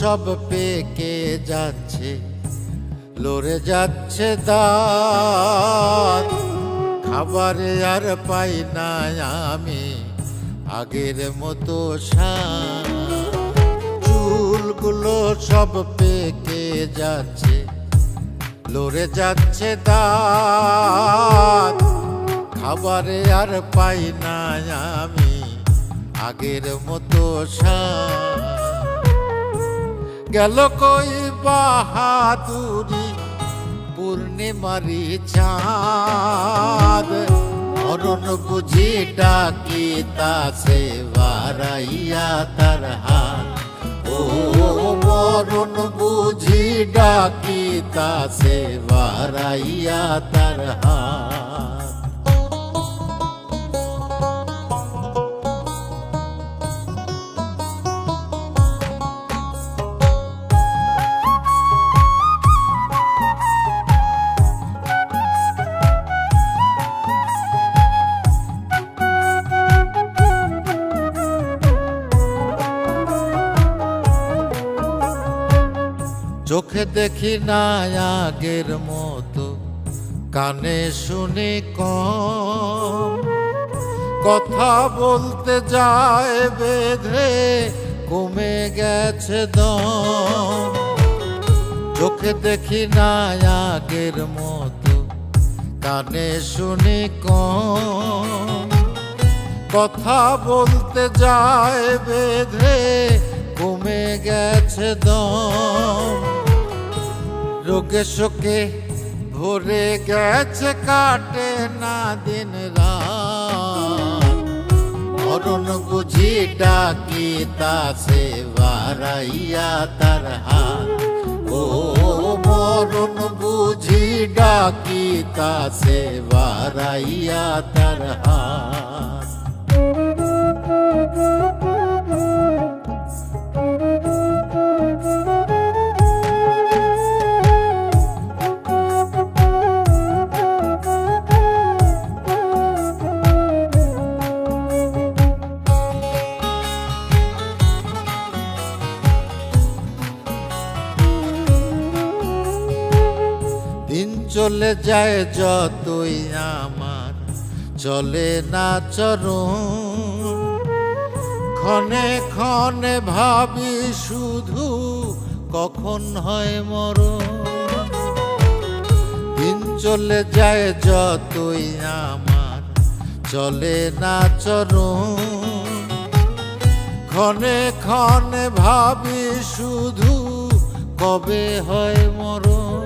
সব পেকে যাচ্ছে, লড়ে যাচ্ছে দাঁত খাবারে আর পাই না আমি আগের মতো। চুলগুলো সব পেকে যাচ্ছে, লড়ে যাচ্ছে দাঁত খাবারে আর পাই না আমি আগের মতো স্বাদ। গেল কই বাহাদুরি পূর্ণিমারি চাঁদ। মরণ বুঝি ডাকি তাসে বারাইয়া তার হাত। ও মরণ বুঝি ডাকি তাসে বারাইয়া তার হাত। চোখে দেখি না আগের মতো, কানে শুনি কম। কথা বলতে যায় বেঁধে, কমে গেছে দম। চোখে দেখি না আগের মতো, কানে শুনি কম। কথা বলতে যায় বেঁধে, কমে গেছে দম। রোগে শোকে ভরে গেছে, কাটে না দিন রাত। বুঝি ডাকি তাসে বারাইয়া তার হাত। ও মরণ বুঝি ডাকি তাসে বারাইয়া তার হাত। চলে যায় যতই আমার। চলে না চরণ ক্ষণে ক্ষণে ভাবি শুধু কখন হয় মরণ দিন চলে যায় যতই আমার। চলে না চরণ ক্ষণে ক্ষণে ভাবি শুধু কবে হয় মরণ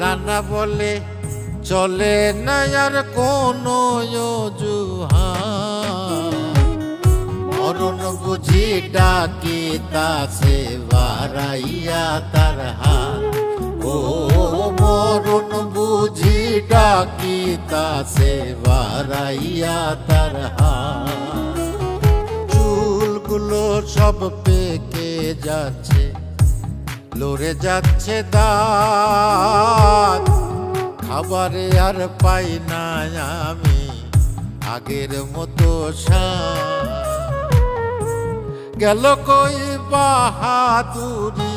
রান্না বলে চলে না আর কোনো মরণ বুঝি ডাকি তাসে বারাইয়া তার হাত। ও মরণ বুঝি ডাকি তাসে বারাইয়া তার হাত। চুলগুলো সব পেকে যাচ্ছে লড়ে যাচ্ছে দাঁত। খাবারে আর পাই না আমি আগের মতো। গেল কই বাহাদুরি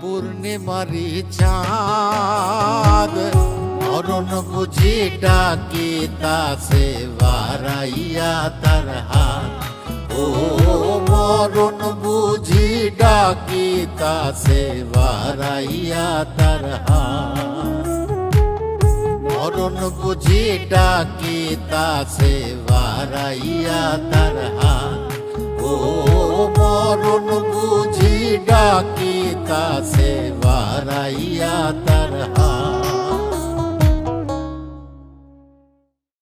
পূর্ণিমারি চাঁদ। মরণ বুঝি ডাকি তাসে বারাইয়া তার হাত। ডাকি তাসে বারাইয়া তার হাত মরণ বুঝি ডাকি তাসে বারাইয়া তার হাত ও মরণ বুঝি ডাকি তাসে বারাইয়া তার হাত